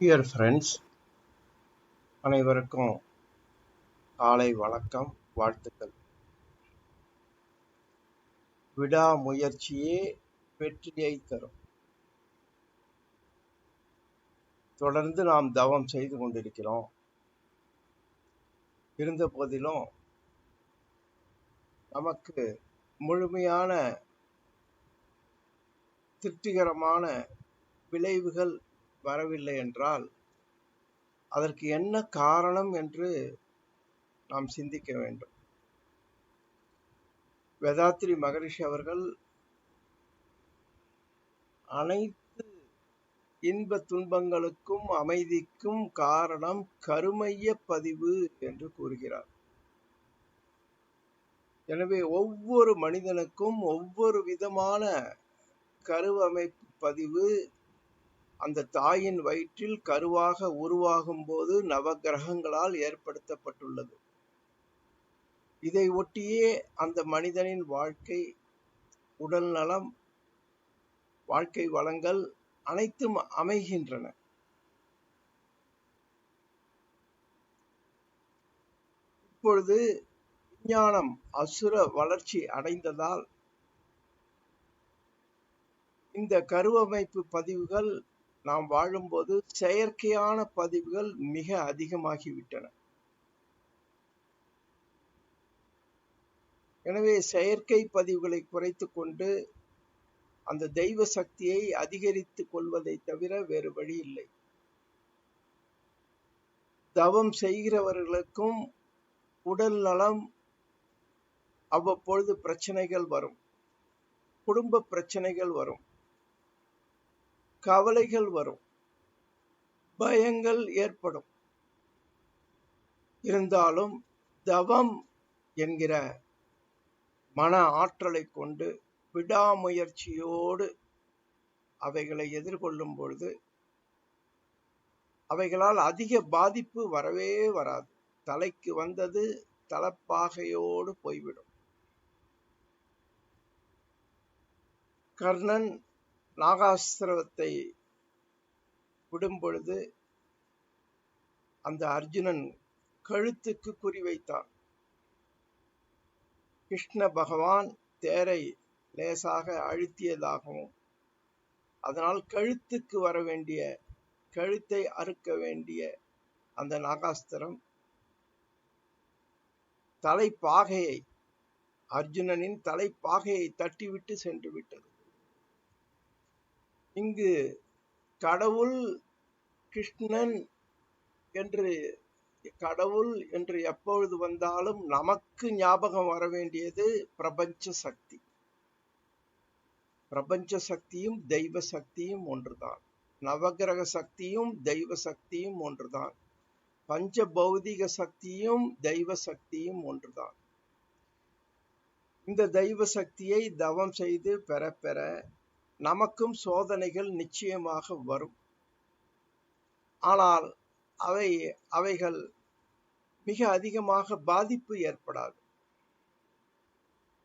Dear friends அனைவருக்கும் காலை வணக்கம் வாழ்த்துக்கள். விடாமுயற்சியே வெற்றியை தரும். தொடர்ந்து நாம் தவம் செய்து கொண்டிருக்கிறோம். இருந்த போதிலும் நமக்கு முழுமையான திருப்திகரமான விளைவுகள் வரவில்லை என்றால் அதற்கு என்ன காரணம் என்று நாம் சிந்திக்க வேண்டும். வேதாத்ரி மகரிஷி அவர்கள் அனைத்து இன்ப துன்பங்களுக்கும் அமைதிக்கும் காரணம் கருமைய பதிவு என்று கூறுகிறார். எனவே ஒவ்வொரு மனிதனுக்கும் ஒவ்வொரு விதமான கருவமைப்பு பதிவு அந்த தாயின் வயிற்றில் கருவாக உருவாகும் போது நவகிரகங்களால் ஏற்படுத்தப்பட்டுள்ளது. இதை ஒட்டியே அந்த மனிதனின் வாழ்க்கை உடல் நலம் வாழ்க்கை வளங்கள் அனைத்தும் அமைகின்றன. இப்பொழுது விஞ்ஞானம் அசுர வளர்ச்சி அடைந்ததால் இந்த கருவமைப்பு பதிவுகள் நாம் வாழும்போது செயற்கையான பதிவுகள் மிக அதிகமாகிவிட்டன. எனவே செயற்கை பதிவுகளை குறைத்து கொண்டு அந்த தெய்வ சக்தியை அதிகரித்துக் கொள்வதை தவிர வேறு வழி இல்லை. தவம் செய்கிறவர்களுக்கும் உடல் நலம் அவ்வப்பொழுது பிரச்சனைகள் வரும். குடும்ப பிரச்சனைகள் வரும். கவலைகள் வரும். பயங்கள் ஏற்படும். இருந்தாலும் தவம் என்கிற மன ஆற்றலை கொண்டு விடாமுயற்சியோடு அவைகளை எதிர்கொள்ளும் பொழுது அவைகளால் அதிக பாதிப்பு வரவே வராது. தலைக்கு வந்தது தலப்பாகையோடு போய்விடும். கர்ணன் நாகாஸ்திரத்தை விடும் பொழுது அந்த அர்ஜுனன் கழுத்துக்கு குறிவைத்தான் கிருஷ்ண பகவான் தேரை லேசாக அழுத்தியதாகவும் அதனால் கழுத்துக்கு வர வேண்டிய கழுத்தை அறுக்க வேண்டிய அந்த நாகாஸ்திரம் தலைப்பாகையை அர்ஜுனனின் தலைப்பாகையை தட்டிவிட்டு சென்று விட்டது. இங்கு கடவுள் கிருஷ்ணன் என்று கடவுள் என்று எப்பொழுது வந்தாலும் நமக்கு ஞாபகம் வர வேண்டியது பிரபஞ்ச சக்தி. பிரபஞ்ச சக்தியும் தெய்வ சக்தியும் ஒன்றுதான். நவகிரக சக்தியும் தெய்வ சக்தியும் ஒன்றுதான். பஞ்ச பௌதிக சக்தியும் தெய்வ சக்தியும் ஒன்றுதான். இந்த தெய்வ சக்தியை தவம் செய்து பெற பெற நமக்கும் சோதனைகள் நிச்சயமாக வரும். ஆனால் அவை அவைகள் மிக அதிகமாக பாதிப்பு ஏற்படாது.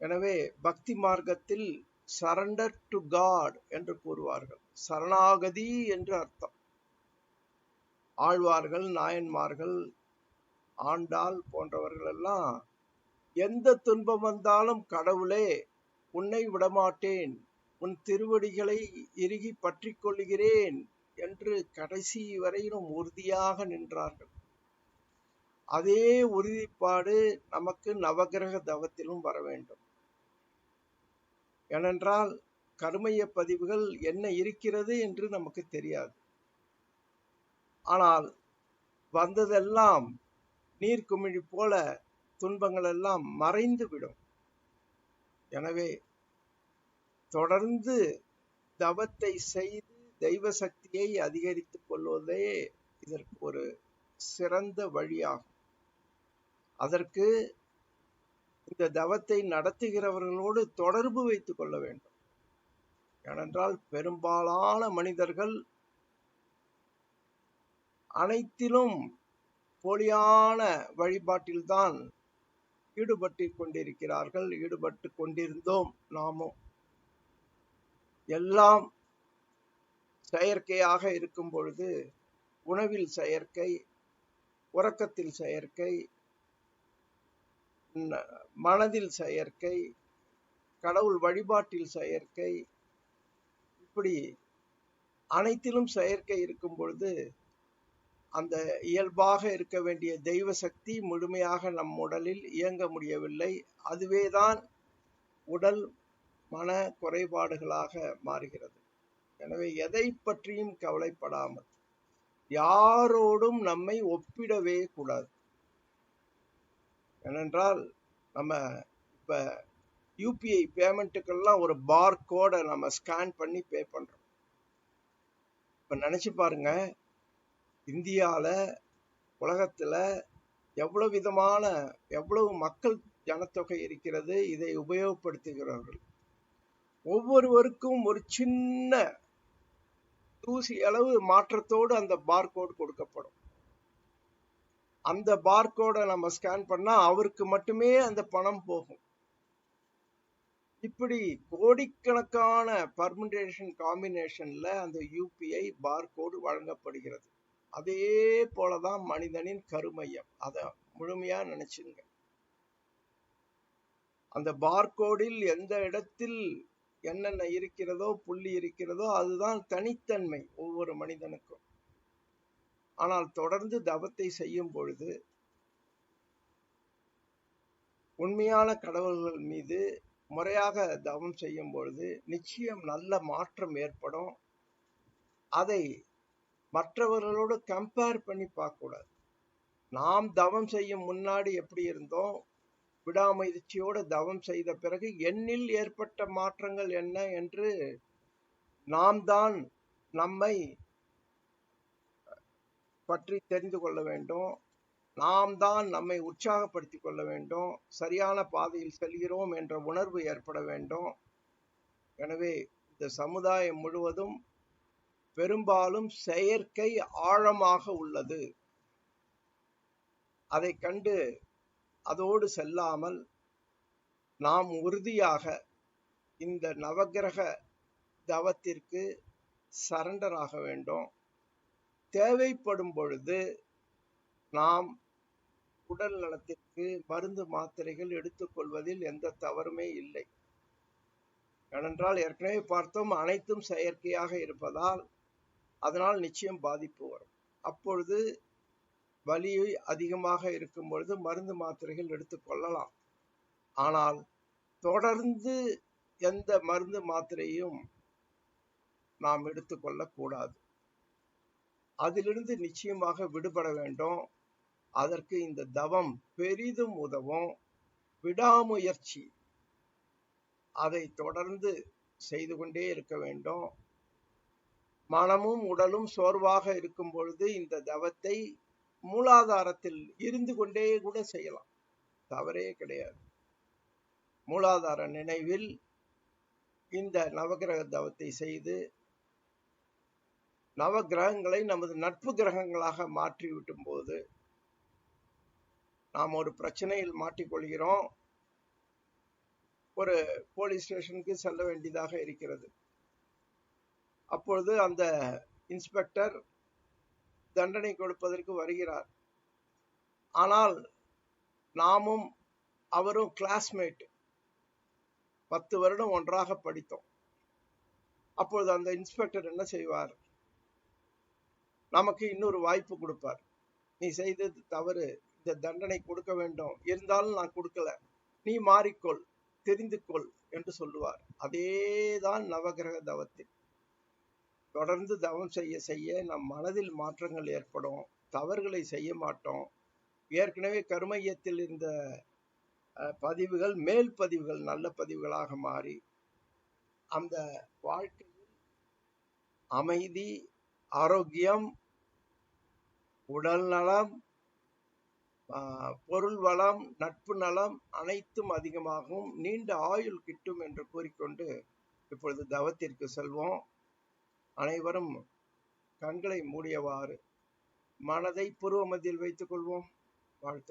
எனவே பக்தி மார்க்கத்தில் சரண்டர் டு காட் என்று கூறுவார்கள். சரணாகதி என்று அர்த்தம். ஆழ்வார்கள் நாயன்மார்கள் ஆண்டாள் போன்றவர்கள் எல்லாம் எந்த துன்பம் வந்தாலும் கடவுளே உன்னை விடமாட்டேன். உன் திருவடிகளை இறுகி பற்றி கொள்கிறேன் என்று கடைசி வரையிலும் உறுதியாக நின்றார்கள். அதே உறுதிப்பாடு நமக்கு நவகிரக தவத்திலும் வர வேண்டும். ஏனென்றால் கருமைய பதிவுகள் என்ன இருக்கிறது என்று நமக்கு தெரியாது. ஆனால் வந்ததெல்லாம் நீர்க்குமிழி போல துன்பங்கள் எல்லாம் மறைந்து விடும் எனவே தொடர்ந்து தவத்தை செய்து தெய்வ சக்தியை அதிகரித்துக் கொள்வதே இதற்கு ஒரு சிறந்த வழியாகும். அதற்கு இந்த தவத்தை நடத்துகிறவர்களோடு தொடர்பு வைத்துக் கொள்ள வேண்டும். ஏனென்றால் பெரும்பாலான மனிதர்கள் அனைத்திலும் போலியான வழிபாட்டில்தான் ஈடுபட்டு கொண்டிருக்கிறார்கள் ஈடுபட்டு கொண்டிருந்தோம் நாமும். எல்லாம் செயற்கையாக இருக்கும் பொழுது உணவில் செயற்கை உறக்கத்தில் செயற்கை மனதில் செயற்கை கடவுள் வழிபாட்டில் செயற்கை இப்படி அனைத்திலும் செயற்கை இருக்கும் பொழுது அந்த இயல்பாக இருக்க வேண்டிய தெய்வ சக்தி முழுமையாக நம் உடலில் இயங்க முடியவில்லை. அதுவேதான் உடல் மன குறைபாடுகளாக மாறுகிறது. எனவே எதை பற்றியும் கவலைப்படாமல் யாரோடும் நம்மை ஒப்பிடவே கூடாது. ஏனென்றால் நம்ம இப்ப யூபிஐ பேமெண்ட்டுக்கெல்லாம் ஒரு பார் கோடை நம்ம ஸ்கேன் பண்ணி பே பண்றோம். இப்ப நினைச்சு பாருங்க இந்தியால உலகத்துல எவ்வளவு விதமான எவ்வளவு மக்கள் ஜனத்தொகை இருக்கிறது இதை உபயோகப்படுத்துகிறார்கள் ஒவ்வொருவருக்கும் ஒரு சின்ன தூசி அளவு மாற்றத்தோடு அந்த பார்கோடு கொடுக்கப்படும். அந்த பார்கோடை நம்ம ஸ்கேன் பண்ணா அவருக்கு மட்டுமே அந்த பணம் போகும். இப்படி கோடிக்கணக்கான பர்முடேஷன் காம்பினேஷன்ல அந்த யூபிஐ பார்கோடு வழங்கப்படுகிறது. அதே போலதான் மனிதனின் கருமையம். அதை முழுமையா நினைச்சுங்க. அந்த பார்கோடில் எந்த இடத்தில் என்னென்ன இருக்கிறதோ புள்ளி இருக்கிறதோ அதுதான் தனித்தன்மை ஒவ்வொரு மனிதனுக்கும். ஆனால் தொடர்ந்து தவத்தை செய்யும் பொழுது உண்மையான கடவுள்கள் மீது முறையாக தவம் செய்யும் பொழுது நிச்சயம் நல்ல மாற்றம் ஏற்படும். அதை மற்றவர்களோடு கம்பேர் பண்ணி பார்க்கக்கூடாது. நாம் தவம் செய்யும் முன்னாடி எப்படி இருந்தோம் விடாமுயற்சியோடு தவம் செய்த பிறகு என்னில் ஏற்பட்ட மாற்றங்கள் என்ன என்று நாம் தான் நம்மை பற்றி தெரிந்து கொள்ள வேண்டும். நாம் தான் நம்மை உற்சாகப்படுத்திக் கொள்ள வேண்டும். சரியான பாதையில் செல்கிறோம் என்ற உணர்வு ஏற்பட வேண்டும். எனவே இந்த சமுதாயம் முழுவதும் பெரும்பாலும் செயற்கை ஆழமாக உள்ளது. அதை கண்டு அதோடு செல்லாமல் நாம் உறுதியாக இந்த நவக்கிரக தவத்திற்கு சரண்டர் ஆக வேண்டும். தேவைப்படும் பொழுது நாம் உடல் நலத்திற்கு மருந்து மாத்திரைகள் எடுத்துக்கொள்வதில் எந்த தவறுமே இல்லை. ஏனென்றால் ஏற்கனவே பார்த்தோம் அனைத்தும் செயற்கையாக இருப்பதால் அதனால் நிச்சயம் பாதிப்பு வரும். அப்பொழுது வலி அதிகமாக இருக்கும் பொழுது மருந்து மாத்திரைகள் எடுத்துக்கொள்ளலாம் ஆனால் தொடர்ந்து எந்த மருந்து மாத்திரையும் நாம் எடுத்துக்கொள்ளக்கூடாது அதிலிருந்து நிச்சயமாக விடுபட வேண்டும். அதற்கு இந்த தவம் பெரிதும் உதவும். விடாமுயற்சி. அதை தொடர்ந்து செய்து கொண்டே இருக்க வேண்டும். மனமும் உடலும் சோர்வாக இருக்கும் பொழுது இந்த தவத்தை மூலாதாரத்தில் இருந்து கொண்டே கூட செய்யலாம். தவறே கிடையாது. மூலாதார நினைவில் இந்த நவகிரக தவத்தை செய்து நவ கிரகங்களை நமது நட்பு கிரகங்களாக மாற்றி விட்டும் போது நாம் ஒரு பிரச்சனையில் மாட்டிக்கொள்கிறோம். ஒரு போலீஸ் ஸ்டேஷனுக்கு செல்ல வேண்டியதாக இருக்கிறது. அப்பொழுது அந்த இன்ஸ்பெக்டர் தண்டனை கொடுப்பதற்கு வருகிறார். ஆனால் நாமும் அவரும் கிளாஸ்மேட் பத்து வருடம் ஒன்றாக படித்தோம். அப்பொழுது அந்த இன்ஸ்பெக்டர் என்ன செய்வார்? நமக்கு இன்னொரு வாய்ப்பு கொடுப்பார். நீ செய்தது தவறு. இந்த தண்டனை கொடுக்க வேண்டும். இருந்தாலும் நான் கொடுக்கல. நீ மாறிக்கொள். தெரிந்து கொள் என்று சொல்லுவார். அதேதான் நவகிரக தவத்தில் தொடர்ந்து தவம் செய்ய செய்ய நம் மனதில் மாற்றங்கள் ஏற்படும். தவறுகளை செய்ய மாட்டோம். ஏற்கனவே கருமையத்தில் இருந்த பதிவுகள் மேல் பதிவுகள் நல்ல பதிவுகளாக மாறி அந்த வாழ்க்கையில் அமைதி ஆரோக்கியம் உடல் நலம் பொருள் வளம் நட்பு நலம் அனைத்தும் அதிகமாகவும் நீண்ட ஆயுள் கிட்டும் என்று கூறிக்கொண்டு இப்பொழுது தவத்திற்கு செல்வோம். அனைவரும் கண்களை மூடியவாறு மனதை புருவ மத்தியில் வைத்துக் கொள்வோம். வாழ்த்து